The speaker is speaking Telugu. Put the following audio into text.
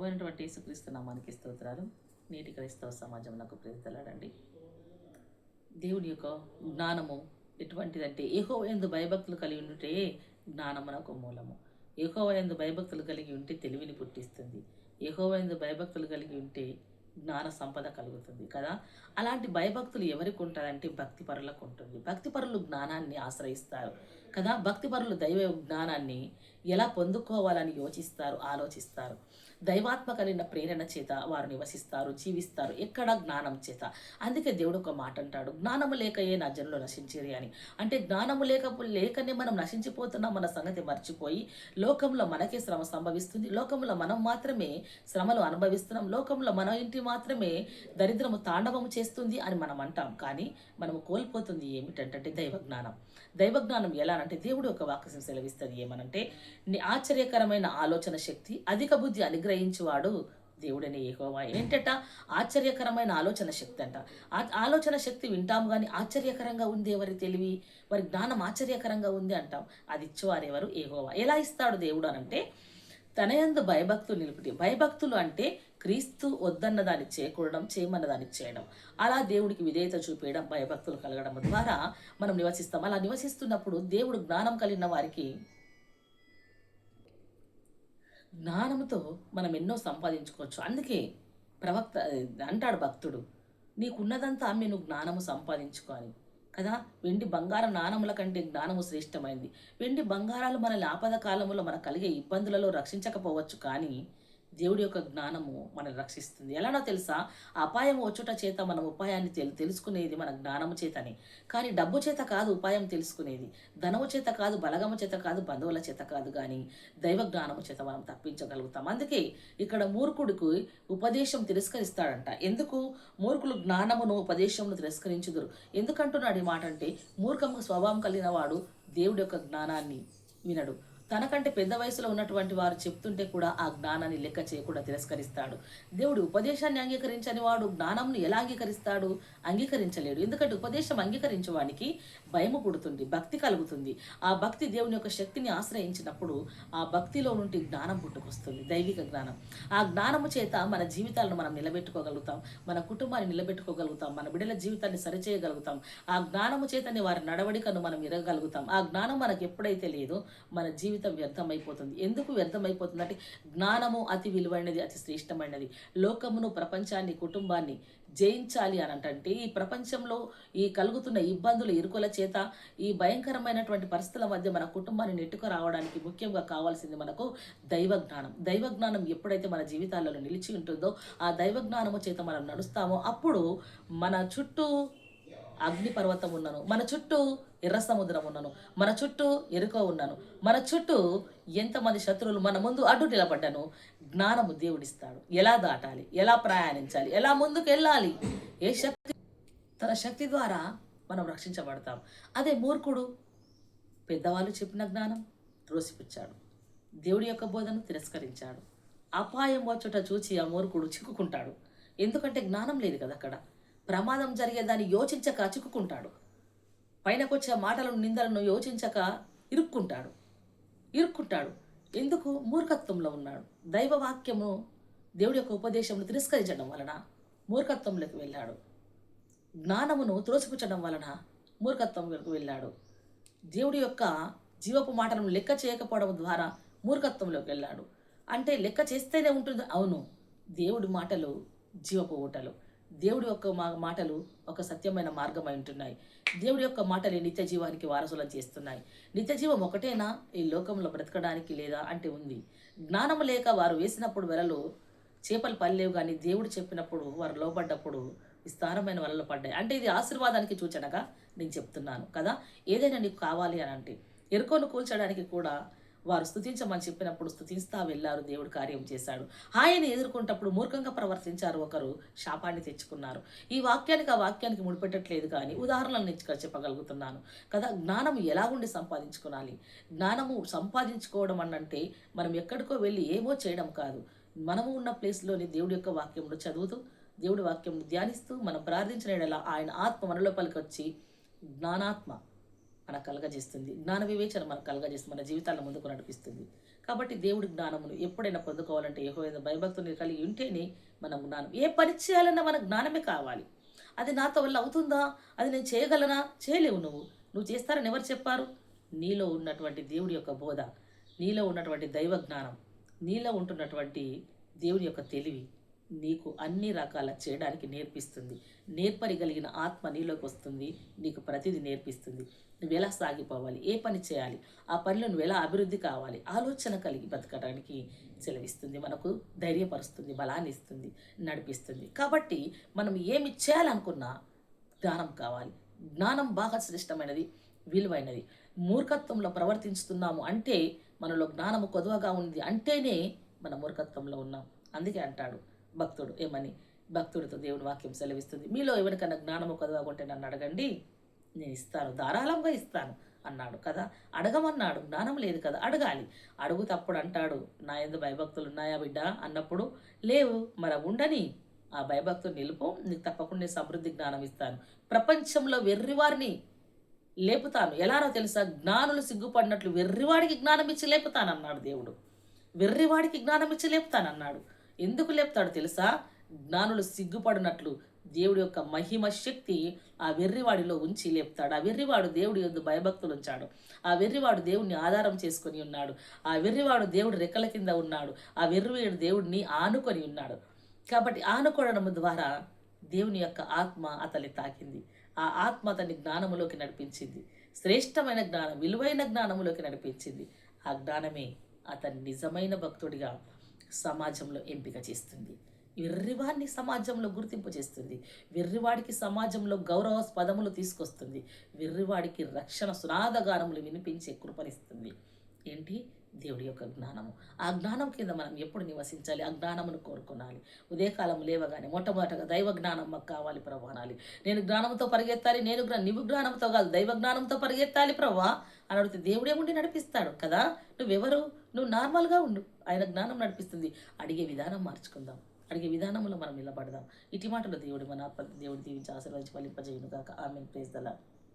ప్రభు అయినటువంటి యేసుక్రీస్తు నామానికి స్తోత్రాలు. నేటి క్రైస్తవ సమాజం నాకు ప్రేరితలాడండి. దేవుని యొక్క జ్ఞానము ఎటువంటిదంటే ఏహో ఎందు భయభక్తులు కలిగి ఉంటే జ్ఞానమునకు మూలము. ఏహో ఎందు భయభక్తులు కలిగి ఉంటే తెలివిని పుట్టిస్తుంది. ఏహో ఎందు భయభక్తులు కలిగి ఉంటే జ్ఞాన సంపద కలుగుతుంది కదా. అలాంటి భయభక్తులు ఎవరికి ఉంటుందంటే భక్తిపరులకు ఉంటుంది. భక్తిపరులు జ్ఞానాన్ని ఆశ్రయిస్తారు. కదా? భక్తిపరులు దైవ జ్ఞానాన్ని ఎలా పొందుకోవాలని యోచిస్తారు ఆలోచిస్తారు? దైవాత్మ కలిగిన ప్రేరణ చేత వారు నివసిస్తారు జీవిస్తారు. ఎక్కడ జ్ఞానం చేత. అందుకే దేవుడు ఒక మాట అంటాడు జ్ఞానము లేకయే నా జనులు నశించిరి అని. అంటే జ్ఞానము లేక లేకనే మనం నశించిపోతున్నాం మన సంగతి మర్చిపోయి లోకంలో మనకే శ్రమ సంభవిస్తుంది. లోకంలో మనం మాత్రమే శ్రమలు అనుభవిస్తున్నాం. లోకంలో మన ఇంటి మాత్రమే దరిద్రము తాండవము చేస్తుంది అని మనం అంటాం. కానీ మనము కోల్పోతుంది ఏమిటంటే దైవ జ్ఞానం. దైవ జ్ఞానం ఎలా అంటే దేవుడు ఒక వాక్యం సెలవిస్తుంది ఏమనంటే ఆశ్చర్యకరమైన ఆలోచన శక్తి అధిక బుద్ధి అనుగ్రహించేవాడు దేవుడని ఏహోవా ఏంటట? ఆశ్చర్యకరమైన ఆలోచన శక్తి అంట. ఆ ఆలోచన శక్తి వింటాం కానీ ఆశ్చర్యకరంగా ఉంది ఎవరి తెలివి? వారి జ్ఞానం ఆశ్చర్యకరంగా ఉంది అంటాం. అది ఇచ్చేవారు ఎవరు? ఏహోవా ఎలా ఇస్తాడు దేవుడు అనంటే తనయందు భయభక్తులు నిలుపుటి. భయభక్తులు అంటే క్రీస్తు వద్దన్న దాన్ని చేయకూడడం చేయమన్న దాన్ని చేయడం. అలా దేవుడికి విధేయత చూపించడం భయభక్తులు కలగడం ద్వారా మనం నివసిస్తాం. అలా నివసిస్తున్నప్పుడు దేవుడు జ్ఞానం కలిగిన వారికి జ్ఞానంతో మనం ఎన్నో సంపాదించుకోవచ్చు. అందుకే ప్రవక్త అంటాడు భక్తుడు నీకున్నదంతా నేను జ్ఞానము సంపాదించుకో అని కదా? వెండి బంగారం నాణముల కంటే జ్ఞానము శ్రేష్టమైంది. వెండి బంగారాలు మన ఆపద కాలంలో మనకు కలిగే ఇబ్బందులలో రక్షించకపోవచ్చు కానీ దేవుడి యొక్క జ్ఞానము మనల్ని రక్షిస్తుంది. ఎలానో తెలుసా? అపాయం వచ్చుట చేత మనం ఉపాయాన్ని తెలు తెలుసుకునేది మన జ్ఞానము చేతనే. కానీ డబ్బు చేత కాదు ఉపాయం తెలుసుకునేది. ధనము చేత కాదు బలగము చేత కాదు బంధువుల చేత కాదు కానీ దైవ జ్ఞానము చేత మనం తప్పించగలుగుతాం. అందుకే ఇక్కడ మూర్ఖుడికి ఉపదేశం తిరస్కరిస్తాడంట. ఎందుకు? మూర్ఖులు జ్ఞానమును ఉపదేశమును తిరస్కరించుదురు. ఎందుకంటున్నాడు ఈ మాట అంటే మూర్ఖము స్వభావం కలిగిన వాడు దేవుడి యొక్క జ్ఞానాన్ని వినడు. తనకంటే పెద్ద వయసులో ఉన్నటువంటి వారు చెప్తుంటే కూడా ఆ జ్ఞానాన్ని లెక్క చేయకుండా తిరస్కరిస్తాడు. దేవుడు ఉపదేశాన్ని అంగీకరించని వాడు జ్ఞానంను ఎలా అంగీకరిస్తాడు? అంగీకరించలేడు. ఎందుకంటే ఉపదేశం అంగీకరించేవానికి భయము పుడుతుంది భక్తి కలుగుతుంది. ఆ భక్తి దేవుని యొక్క శక్తిని ఆశ్రయించినప్పుడు ఆ భక్తిలో నుండి జ్ఞానం పుట్టుకొస్తుంది దైవిక జ్ఞానం. ఆ జ్ఞానము చేత మన జీవితాలను మనం నిలబెట్టుకోగలుగుతాం మన కుటుంబాన్ని నిలబెట్టుకోగలుగుతాం మన బిడ్డల జీవితాన్ని సరిచేయగలుగుతాం. ఆ జ్ఞానము చేతనే వారి నడవడికను మనం ఎరగలుగుతాం ఆ జ్ఞానం మనకు ఎప్పుడైతే లేదో మన జీవితం వ్యర్థమైపోతుంది. ఎందుకు వ్యర్థమైపోతుంది అంటే జ్ఞానము అతి విలువైనది అతి శ్రేష్టమైనది. లోకమును ప్రపంచాన్ని కుటుంబాన్ని జయించాలి అని అంటే ఈ ప్రపంచంలో ఈ కలుగుతున్న ఇబ్బందులు ఇరుకుల చేత ఈ భయంకరమైనటువంటి పరిస్థితుల మధ్య మన కుటుంబాన్ని నెట్టుకు రావడానికి ముఖ్యంగా కావాల్సింది మనకు దైవ జ్ఞానం దైవ జ్ఞానం ఎప్పుడైతే మన జీవితాలలో నిలిచి ఉంటుందో ఆ దైవ జ్ఞానము చేత మనం నడుస్తామో అప్పుడు మన చుట్టూ అగ్ని పర్వతం ఉన్నను. మన చుట్టూ ఎర్ర సముద్రం ఉన్నను. మన చుట్టూ ఎరుక ఉన్నాను. మన చుట్టూ ఎంతమంది శత్రువులు మన ముందు అడ్డు నిలబడ్డాను జ్ఞానము దేవుడిస్తాడు. ఎలా దాటాలి? ఎలా ప్రయాణించాలి? ఎలా ముందుకు వెళ్ళాలి? ఏ శక్తి? తన శక్తి ద్వారా మనం రక్షించబడతాం. అదే మూర్ఖుడు పెద్దవాళ్ళు చెప్పిన జ్ఞానం త్రోసిపుచ్చాడు. దేవుడి యొక్క బోధను తిరస్కరించాడు. అపాయం వచ్చుట చూచి ఆ మూర్ఖుడు చిక్కుకుంటాడు. ఎందుకంటే జ్ఞానం లేదు కదా అక్కడ. ప్రమాదం జరిగేదాన్ని యోచించక చిక్కుకుంటాడు పైనకొచ్చే మాటలను నిందలను యోచించక ఇరుక్కుంటాడు. ఇరుక్కుంటాడు. ఎందుకు? మూర్ఖత్వంలో ఉన్నాడు. దైవవాక్యము దేవుడి యొక్క ఉపదేశమును తిరస్కరించడం వలన మూర్ఖత్వంలోకి వెళ్ళాడు. జ్ఞానమును త్రోసిపుచ్చడం వలన మూర్ఖత్వంలోకి వెళ్ళాడు. దేవుడి యొక్క జీవపు మాటలను లెక్క చేయకపోవడం ద్వారా మూర్ఖత్వంలోకి వెళ్ళాడు. అంటే లెక్క చేస్తేనే ఉంటుంది. అవును దేవుడి మాటలు జీవపు ఊటలు. దేవుడి యొక్క మా మాటలు ఒక సత్యమైన మార్గమై ఉంటున్నాయి. దేవుడి యొక్క మాటలు నిత్య జీవానికి వారసులను చేస్తున్నాయి. నిత్య జీవం ఒకటేనా? ఈ లోకంలో బ్రతకడానికి లేదా అంటే ఉంది. జ్ఞానం లేక వారు వేసినప్పుడు వెలలు చేపలు పడలేవు కానీ దేవుడు చెప్పినప్పుడు వారు లోపడ్డప్పుడు విస్తారమైన వలలు పడ్డాయి. అంటే ఇది ఆశీర్వాదానికి సూచనగా నేను చెప్తున్నాను కదా. ఏదైనా నీకు కావాలి అని అంటే ఎరుకోను కూల్చడానికి కూడా వారు స్థుతించమని చెప్పినప్పుడు స్థుతిస్తా వెళ్ళారు దేవుడు కార్యం చేశాడు. ఆయన ఎదుర్కొంటప్పుడు మూర్ఖంగా ప్రవర్తించారు ఒకరు శాపాన్ని తెచ్చుకున్నారు. ఈ వాక్యానికి ఆ వాక్యానికి ముడిపెట్టట్లేదు కానీ ఉదాహరణలు ఇచ్చుక చెప్పగలుగుతున్నాను. కదా జ్ఞానం ఎలా ఉండి సంపాదించుకోవాలి? జ్ఞానము సంపాదించుకోవడం అనంటే మనం ఎక్కడికో వెళ్ళి ఏమో చేయడం కాదు. మనము ఉన్న ప్లేస్లోని దేవుడి యొక్క వాక్యమును చదువుతూ దేవుడి వాక్యం ధ్యానిస్తూ మనం ప్రార్థించిన ఆయన ఆత్మ మనలో పలికొచ్చి జ్ఞానాత్మ మనకు కలగజేస్తుంది జ్ఞాన వివేచన మనకు కలగజేస్తుంది మన జీవితాలను ముందుకు నడిపిస్తుంది. కాబట్టి దేవుడి జ్ఞానమును ఎప్పుడైనా పొందుకోవాలంటే ఏహో భయభక్తుని కలిగి ఉంటేనే మనం జ్ఞానం. ఏ పని చేయాలన్నా మన జ్ఞానమే కావాలి. అది నాతో వల్ల అవుతుందా? అది నేను చేయగలనా? చేయలేవు నువ్వు. నువ్వు చేస్తారని ఎవరు చెప్పారు? నీలో ఉన్నటువంటి దేవుడి యొక్క బోధ నీలో ఉన్నటువంటి దైవ జ్ఞానం నీలో ఉంటున్నటువంటి దేవుడి యొక్క తెలివి నీకు అన్ని రకాల చేయడానికి నేర్పిస్తుంది. నేర్పరిగలిగిన ఆత్మ నీలోకి వస్తుంది. నీకు ప్రతిదీ నేర్పిస్తుంది. నువ్వు ఎలా సాగిపోవాలి? ఏ పని చేయాలి? ఆ పనిలో నువ్వు ఎలా అభివృద్ధి కావాలి? ఆలోచన కలిగి బతకడానికి సెలవిస్తుంది. మనకు ధైర్యపరుస్తుంది. బలాన్ని ఇస్తుంది. నడిపిస్తుంది. కాబట్టి మనం ఏమి చేయాలనుకున్నా జ్ఞానం కావాలి. జ్ఞానం బాగా శ్రేష్టమైనది విలువైనది. మూర్ఖత్వంలో ప్రవర్తించుతున్నాము అంటే మనలో జ్ఞానము కొదువగా ఉంది అంటేనే మన మూర్ఖత్వంలో ఉన్నాం. అందుకే అంటాడు భక్తుడు ఏమని? భక్తుడితో దేవుడు వాక్యం సెలవిస్తుంది. మీలో ఎవరికైనా జ్ఞానము కదవకుంటే నన్ను అడగండి. నేను ఇస్తాను ధారాళంగా ఇస్తాను అన్నాడు కదా. అడగమన్నాడు జ్ఞానం లేదు కదా. అడగాలి. అడుగుతప్పుడు అంటాడు. నా ఎందు భయభక్తులు ఉన్నాయా బిడ్డ? అన్నప్పుడు లేవు మరి ఉండని. ఆ భయభక్తులు నిలుపు నీకు తప్పకుండా సమృద్ధి జ్ఞానం ఇస్తాను. ప్రపంచంలో వెర్రివారిని లేపుతాను. ఎలానో తెలుసా? జ్ఞానులు సిగ్గుపడినట్లు వెర్రివాడికి జ్ఞానం ఇచ్చి లేపుతానన్నాడు దేవుడు. వెర్రివాడికి జ్ఞానం ఇచ్చి లేపుతానన్నాడు. ఎందుకు లేపుతాడు తెలుసా? జ్ఞానులు సిగ్గుపడినట్లు దేవుడి యొక్క మహిమ శక్తి ఆ వెర్రివాడిలో ఉంచి లేపుతాడు. ఆ వెర్రివాడు దేవుడి యొక్క భయభక్తులు ఉంచాడు. ఆ వెర్రివాడు దేవుడిని ఆధారం చేసుకొని ఉన్నాడు. ఆ వెర్రివాడు దేవుడి రెక్కల కింద ఉన్నాడు. ఆ వెర్రివాడు దేవుడిని ఆనుకొని ఉన్నాడు. కాబట్టి ఆనుకోవడం ద్వారా దేవుని యొక్క ఆత్మ అతన్ని తాకింది. ఆ ఆత్మ అతన్ని జ్ఞానములోకి నడిపించింది. శ్రేష్టమైన జ్ఞానం విలువైన జ్ఞానములోకి నడిపించింది. ఆ జ్ఞానమే అతని నిజమైన భక్తుడిగా సమాజంలో ఎంపిక చేస్తుంది. వెర్రివాడిని సమాజంలో గుర్తింపు చేస్తుంది. వెర్రివాడికి సమాజంలో గౌరవ పదములు తీసుకొస్తుంది. వెర్రివాడికి రక్షణ సునాదగానములు వినిపించే కృపనిస్తుంది. ఏంటి? దేవుడి యొక్క జ్ఞానము. ఆ జ్ఞానం కింద మనం ఎప్పుడు నివసించాలి? ఆ జ్ఞానమును కోరుకోనాలి. ఉదయకాలం లేవగానే మొట్టమొదటగా దైవ జ్ఞానం మాకు కావాలి ప్రభు అనాలి. నేను జ్ఞానంతో పరిగెత్తాలి నేను జ్ఞా- నీవు జ్ఞానంతో కాదు దైవ జ్ఞానంతో పరిగెత్తాలి ప్రభా. అని అడిగితే దేవుడే ఉండి నడిపిస్తాడు కదా? నువ్వెవరు? నువ్వు నార్మల్గా ఉండు. ఆయన జ్ఞానం నడిపిస్తుంది. అడిగే విధానం మార్చుకుందాం. అడిగే విధానంలో మనం నిలబడదాం. ఇటు మాటలు దేవుడు మన దేవుడు దీవించి ఆశీర్వదించి ఫలింపజేయను కాక ఆమె ప్రేజ్ దలా